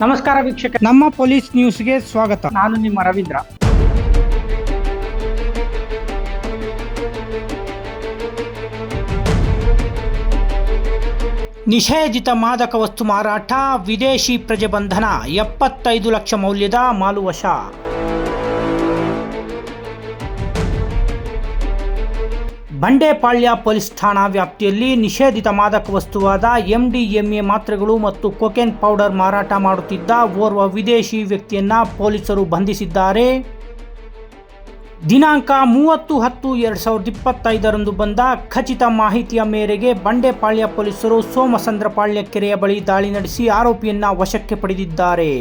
ನಮಸ್ಕಾರ ವೀಕ್ಷಕ ನಮ್ಮ ಪೊಲೀಸ್ ನ್ಯೂಸ್ಗೆ ಸ್ವಾಗತ. ನಾನು ನಿಮ್ಮ ರವೀಂದ್ರ. ನಿಷೇಧಿತ ಮಾದಕ ವಸ್ತು ಮಾರಾಟ ವಿದೇಶಿ ಪ್ರಜೆ ಬಂಧನ ಎಪ್ಪತ್ತೈದು ಲಕ್ಷ ಮೌಲ್ಯದ ಮಾಲು ವಶ ಬಂಡೇಪಾಳ್ಯ ಪೊಲೀಸ್ ಠಾಣಾ ವ್ಯಾಪ್ತಿಯಲ್ಲಿ ನಿಷೇಧಿತ ಮಾದಕ ವಸ್ತುವಾದ ಎಂಡಿಎಂಎ ಮಾತ್ರೆಗಳು ಮತ್ತು ಕೊಕೆನ್ ಪೌಡರ್ ಮಾರಾಟ ಮಾಡುತ್ತಿದ್ದ ಓರ್ವ ವಿದೇಶಿ ವ್ಯಕ್ತಿಯನ್ನ ಪೊಲೀಸರು ಬಂಧಿಸಿದ್ದಾರೆ. ದಿನಾಂಕ ಮೂವತ್ತು ಹತ್ತು ಎರಡು ಸಾವಿರದ ಇಪ್ಪತ್ತೈದರಂದು ಬಂದ ಖಚಿತ ಮಾಹಿತಿಯ ಮೇರೆಗೆ ಬಂಡೆಪಾಳ್ಯ ಪೊಲೀಸರು ಸೋಮಸಂದ್ರಪಾಳ್ಯ ಕೆರೆಯ ಬಳಿ ದಾಳಿ ನಡೆಸಿ ಆರೋಪಿಯನ್ನ ವಶಕ್ಕೆ ಪಡೆದಿದ್ದಾರೆ.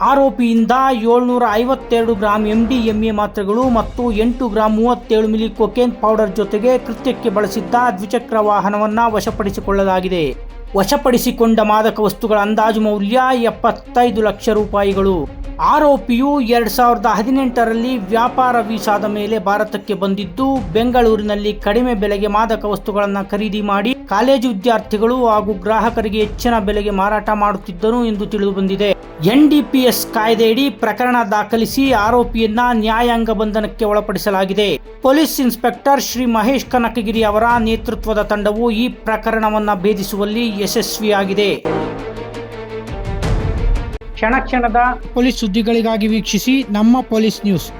ಆರೋಪಿಯಿಂದ ಏಳ್ನೂರ ಐವತ್ತೆರಡು ಗ್ರಾಂ ಎಂಡಿಎಂಎ ಮಾತ್ರೆಗಳು ಮತ್ತು ಎಂಟು ಗ್ರಾಂ ಮೂವತ್ತೇಳು ಮಿಲಿ ಕೊಕೇನ್ ಪೌಡರ್ ಜೊತೆಗೆ ಕೃತ್ಯಕ್ಕೆ ಬಳಸಿದ್ದ ದ್ವಿಚಕ್ರ ವಾಹನವನ್ನು ವಶಪಡಿಸಿಕೊಳ್ಳಲಾಗಿದೆ. ವಶಪಡಿಸಿಕೊಂಡ ಮಾದಕ ವಸ್ತುಗಳ ಅಂದಾಜು ಮೌಲ್ಯ ಎಪ್ಪತ್ತೈದು ಲಕ್ಷ ರೂಪಾಯಿಗಳು. ಆರೋಪಿಯು ಎರಡ್ ಸಾವಿರದ ಹದಿನೆಂಟರಲ್ಲಿ ವ್ಯಾಪಾರ ವೀಸಾದ ಮೇಲೆ ಭಾರತಕ್ಕೆ ಬಂದಿದ್ದು, ಬೆಂಗಳೂರಿನಲ್ಲಿ ಕಡಿಮೆ ಬೆಲೆಗೆ ಮಾದಕ ವಸ್ತುಗಳನ್ನು ಖರೀದಿ ಮಾಡಿ ಕಾಲೇಜು ವಿದ್ಯಾರ್ಥಿಗಳು ಹಾಗೂ ಗ್ರಾಹಕರಿಗೆ ಹೆಚ್ಚಿನ ಬೆಲೆಗೆ ಮಾರಾಟ ಮಾಡುತ್ತಿದ್ದರು ಎಂದು ತಿಳಿದು ಪಿ ಎಸ್ ಕಾಯ್ದೆಯಡಿ ಪ್ರಕರಣ ದಾಖಲಿಸಿ ಆರೋಪಿಯನ್ನ ನ್ಯಾಯಾಂಗ ಬಂಧನಕ್ಕೆ ಒಳಪಡಿಸಲಾಗಿದೆ. ಪೊಲೀಸ್ ಇನ್ಸ್ಪೆಕ್ಟರ್ ಶ್ರೀ ಮಹೇಶ್ ಕನಕಗಿರಿ ಅವರ ನೇತೃತ್ವದ ತಂಡವು ಈ ಪ್ರಕರಣವನ್ನ ಭೇದಿಸುವಲ್ಲಿ ಯಶಸ್ವಿಯಾಗಿದೆ. ಕ್ಷಣ ಕ್ಷಣದ ಪೊಲೀಸ್ ಸುದ್ದಿಗಳಿಗಾಗಿ ವೀಕ್ಷಿಸಿ ನಮ್ಮ ಪೊಲೀಸ್ ನ್ಯೂಸ್.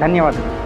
ಧನ್ಯವಾದಗಳು.